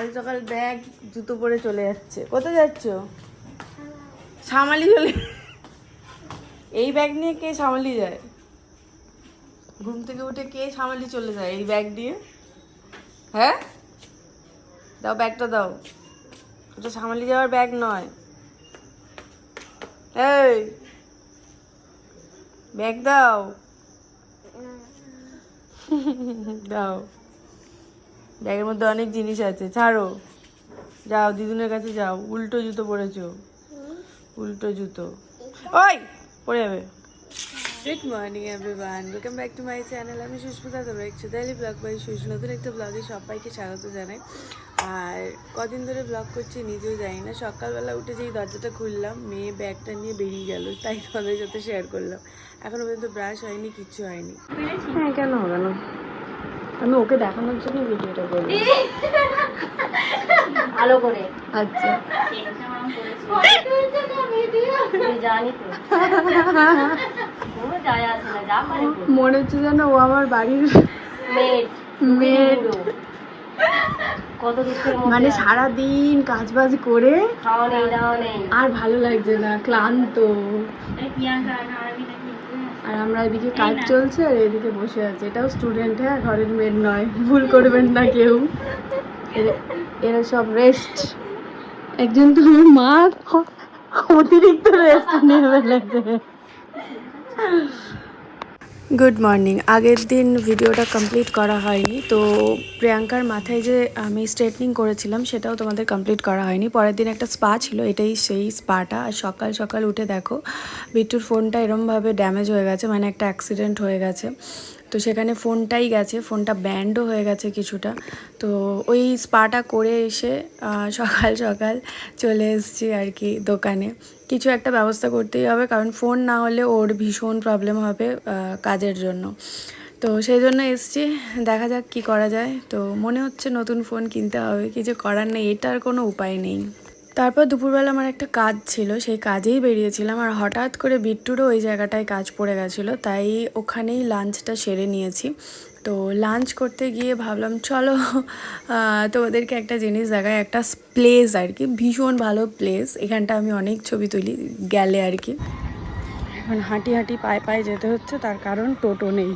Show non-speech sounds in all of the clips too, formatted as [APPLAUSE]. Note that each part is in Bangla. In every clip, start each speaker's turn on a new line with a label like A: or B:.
A: সকাল সকাল ব্যাগ, জুতো পরে চলে যাচ্ছে। কোথায় যাচ্ছ? সামালি চলে এই ব্যাগ নিয়ে কে সামালি যায়? ঘুম থেকে উঠে কে সামালি চলে যায় এই ব্যাগ দিয়ে হ্যাঁ? দাও ব্যাগটা দাও। ওটা সামালি যাওয়ার ব্যাগ নয়। এই! ব্যাগ দাও। দাও। ব্যাগের মধ্যে অনেক জিনিস আছে। ছাড়ো। যাও দিদুনের কাছে যাও। উল্টো জুতো পরেছো। উল্টো জুতো। ওই পড়ে যাবে। Good morning everyone welcome back to my channel আমি সুস্মিতা তোমরা একটু দালি ব্লগ বাই সুস নতুন একটা ব্লগে সবাইকে স্বাগত জানাই। আর কদিন ধরে ব্লগ করছি নিজেও জানি না। সকালবেলা উঠে যেই দরজাটা খুললাম মেয়ে ব্যাগটা নিয়ে বেরিয়ে গেল। তাই তোমাদের সাথে শেয়ার করলাম। এখনও পর্যন্ত ব্রাশ হয়নি কিচ্ছু হয়নি। হ্যাঁ কেন হবে না? আমি ওকে দেখানোর জন্য ভিডিওটা করলাম [LAUGHS]
B: ভালো করে।
A: আচ্ছা। মনে হচ্ছে যেন ও আমার বাড়ির
B: দুঃখের
A: মানে সারাদিন কাজ বাজ করে
B: খাওয়া নেই
A: আর ভালো লাগছে না ক্লান্ত। আর আমরা এদিকে কাজ চলছে আর এদিকে বসে আছে। এটাও স্টুডেন্ট হ্যাঁ? ঘরের মেয়ের নয়। ভুল করবেন না কেউ। এরা- সব রেস্ট একজন তো মা, অতিরিক্ত রেস্ট ফেলেছে গুড মর্নিং আগের দিন ভিডিওটা কমপ্লিট করা হয়নি, তো প্রিয়াঙ্কার মাথায় যে আমি স্ট্রেটনিং করেছিলাম, সেটাও তোমাদের কমপ্লিট করা হয়নি। পরের দিন একটা স্পা ছিল, এটাই সেই স্পাটা আর সকাল সকাল উঠে দেখো, বিট্টুর ফোনটা এরমভাবে ড্যামেজ হয়ে গেছে মানে একটা অ্যাক্সিডেন্ট হয়ে গেছে। তো সেখানে ফোনটাই গেছে, ফোনটা ব্যান্ডও হয়ে গেছে কিছুটা। তো ওই স্পাটা করে এসে সকাল সকাল চলে এসেছি আর কি দোকানে। কিছু একটা ব্যবস্থা করতেই হবে, কারণ ফোন না হলে ওর ভীষণ প্রবলেম হবে কাজের জন্য। তো সেই জন্য এসছি, দেখা যাক কি করা যায়। তো মনে হচ্ছে নতুন ফোন কিনতে হবে কিছু করার নেই, এটার কোনো উপায় নেই। তারপর দুপুরবেলা আমার একটা কাজ ছিল, সেই কাজেই বেরিয়েছিলাম আর হঠাৎ করে বিট্টুরও ওই জায়গাটায় কাজ পড়ে গেছিল, তাই ওখানেই লাঞ্চটা সেরে নিয়েছি। তো লাঞ্চ করতে গিয়ে ভাবলাম, চলো তোমাদেরকে একটা জিনিস দেখায় একটা প্লেস আর কি, ভীষণ ভালো প্লেস, এখানটা আমি অনেক ছবি তুলি, গেলে আর কি। এখন হাঁটি হাঁটি পায়ে পায়ে যেতে হচ্ছে, তার কারণ টোটো নেই,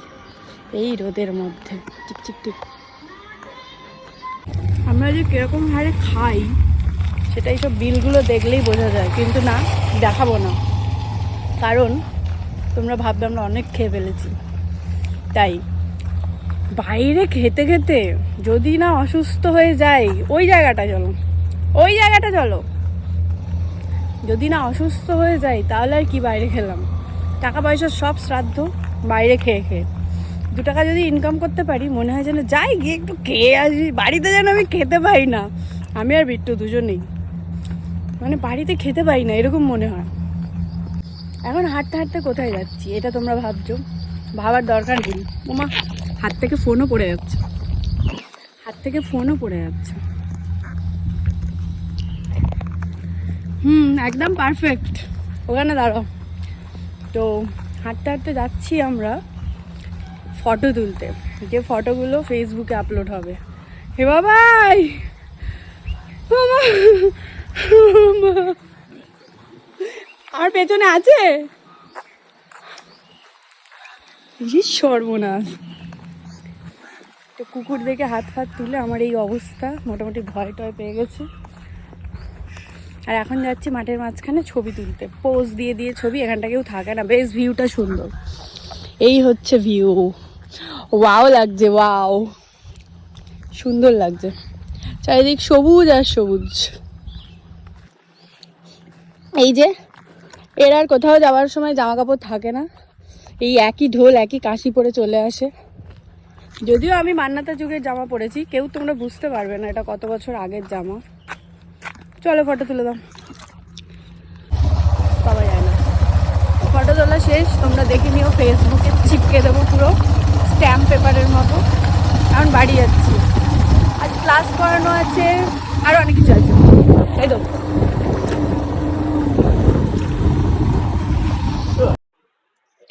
A: এই রোদের মধ্যে টিক টিক টিক আমরা যে কীরকম হারে খাই সেটা এইসব বিলগুলো দেখলেই বোঝা যায়, কিন্তু না, দেখাবো না। কারণ তোমরা ভাববে আমরা অনেক খেয়ে ফেলেছি। তাই বাইরে খেতে খেতে যদি না অসুস্থ হয়ে যাই, ওই জায়গাটা চলো। ওই জায়গাটা চলো। যদি না অসুস্থ হয়ে যাই, তাহলে আর কি বাইরে খেলাম? টাকা পয়সা সব শ্রাদ্ধ বাইরে খেয়ে খেয়ে। দু টাকা যদি ইনকাম করতে পারি, মনে হয় যেন যাই গিয়ে একটু খেয়ে আসি। বাড়িতে যেন আমি খেতে পাই না। আমি আর বিট্টু দুজনেই। মানে বাড়িতে খেতে পাই না, এরকম মনে হয়। এখন হাঁটতে হাঁটতে কোথায় যাচ্ছি, এটা তোমরা ভাবছ? ভাবার দরকার নেই ওমা, হাত থেকে ফোনও পড়ে যাচ্ছে। হাত থেকে ফোনও পড়ে যাচ্ছে। হুম, একদম পারফেক্ট ওখানে দাঁড়াও। তো হাঁটতে হাঁটতে যাচ্ছি আমরা ফটো তুলতে। যে ফটোগুলো ফেসবুকে আপলোড হবে। হে বাবাই! [LAUGHS] আর পেছনে আছে? সর্বনাশ। তো কুকুর দেখে হাত ফাত তুলে আমার এই অবস্থা, মোটামুটি ভয় টয় পেয়ে গেছে। আর এখন যাচ্ছি মাঠের মাঝখানে ছবি তুলতে। পোজ দিয়ে দিয়ে ছবি, এখানটা কেউ থাকে না। বেশ ভিউটা সুন্দর। এই হচ্ছে ভিউ। ওয়াও লাগছে ওয়াও সুন্দর লাগছে। চারিদিক সবুজ আর সবুজ। এই যে, এর আর কোথাও যাওয়ার সময় জামা কাপড় থাকে না। এই একই ঢোল, একই কাশি পরে চলে আসে। যদিও আমি মান্নাতা যুগের জামা পরেছি, কেউ তোমরা বুঝতে পারবে না এটা কত বছর আগের জামা। চলো ফটো তুলে দাও। পাওয়া যায় না। ফটো তোলা শেষ, তোমরা দেখে নিও ফেসবুকে চিপকে দেবো পুরো স্ট্যাম্প পেপারের মতো। এখন বাড়ি যাচ্ছি। আজ ক্লাস করানো আছে আরও অনেক কিছু আছে। তাই তো।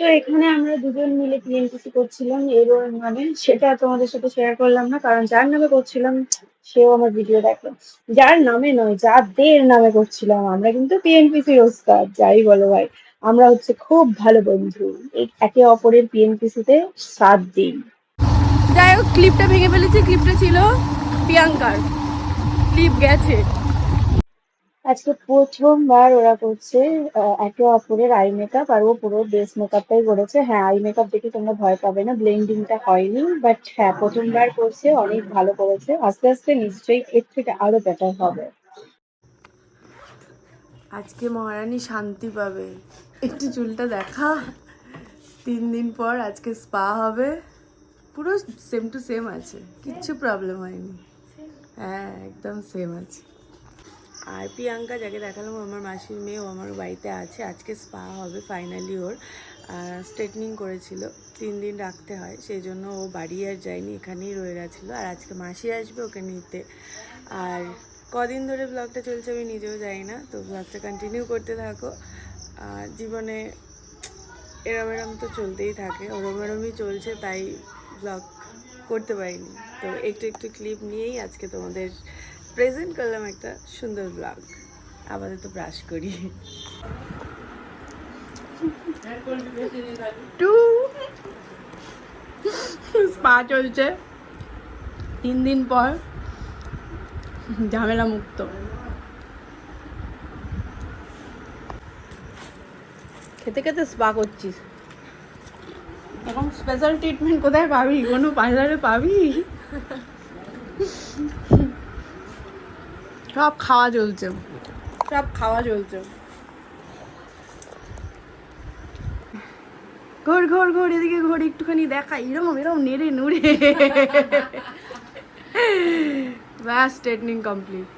A: তো এখানে আমরা দুজন মিলে টিএনপিসি করছিলাম এর ওর মানে সেটা তোমাদের সাথে শেয়ার করলাম না, কারণ যার নামে করছিলাম, সেও আমার ভিডিও দেখল। যার নামে নয়, যাদের নামে করছিলাম, আমরা কিন্তু পিএনপিসির ওস্তাদ, যাই বলো ভাই। আমরা হচ্ছে খুব ভালো বন্ধু একে অপরের পিএনপিসিতে সাত দিন। যাই হোক ক্লিপটা ভেঙে ফেলেছি ক্লিপটা ছিল প্রিয়াঙ্কার। ক্লিপ গেছে। আজকে প্রথমবার ওরা করছে একে অপরের আই মেকআপ আর ও পুরো বেস মেকআপটাই করেছে। হ্যাঁ আই মেকআপ দেখে তোমরা ভয় পাবে না ব্লেন্ডিংটা হয়নি বাট হ্যাঁ প্রথমবার করছে অনেক ভালো করেছে। আস্তে আস্তে নিশ্চয়ই এর থেকে আরও বেটার হবে। আজকে মহারানী শান্তি পাবে। একটু চুলটা দেখা। তিন দিন পর আজকে স্পা হবে। পুরো সেম টু সেম আছে কিচ্ছু প্রবলেম হয়নি। হ্যাঁ একদম সেম আছে। আর প্রিয়াঙ্কা যাকে দেখালাম আমার মাসির মেয়ে, ও আমার বাড়িতে আছে। আজকে স্পা হবে ফাইনালি ওর। স্ট্রেটনিং করেছিল, তিন দিন রাখতে হয়। সেই জন্য ও বাড়ি আর যায়নি, এখানেই রয়ে গেছিল। আর আজকে মাসি আসবে ওকে নিতে। আর কদিন ধরে ব্লগটা চলছে আমি নিজেও জানি না, তো ব্লগটা কন্টিনিউ করতে থাকো। আর জীবনে এরম এরম তো চলতেই থাকে, ওরম এরমই চলছে, তাই ব্লগ করতে পারিনি। তো একটু একটু ক্লিপ নিয়েই আজকে তোমাদের প্রেজেন্ট করলাম একটা সুন্দর ব্লগ। আপাতত ব্রাশ করি। স্পা চলছে। তিন দিন পর ঝামেলা মুক্ত। খেতে খেতে স্পা করছিস। এখন স্পেশাল ট্রিটমেন্ট কোথায় পাবি? কোনো পার্লারে পাবি? সব খাওয়া চলছে। সব খাওয়া চলছে। ঘোর ঘোর ঘোর এদিকে ঘোর একটুখানি দেখা। এরকম এরকম নেড়ে নুড়ে। [LAUGHS] ব্যাস ট্রেনিং কমপ্লিট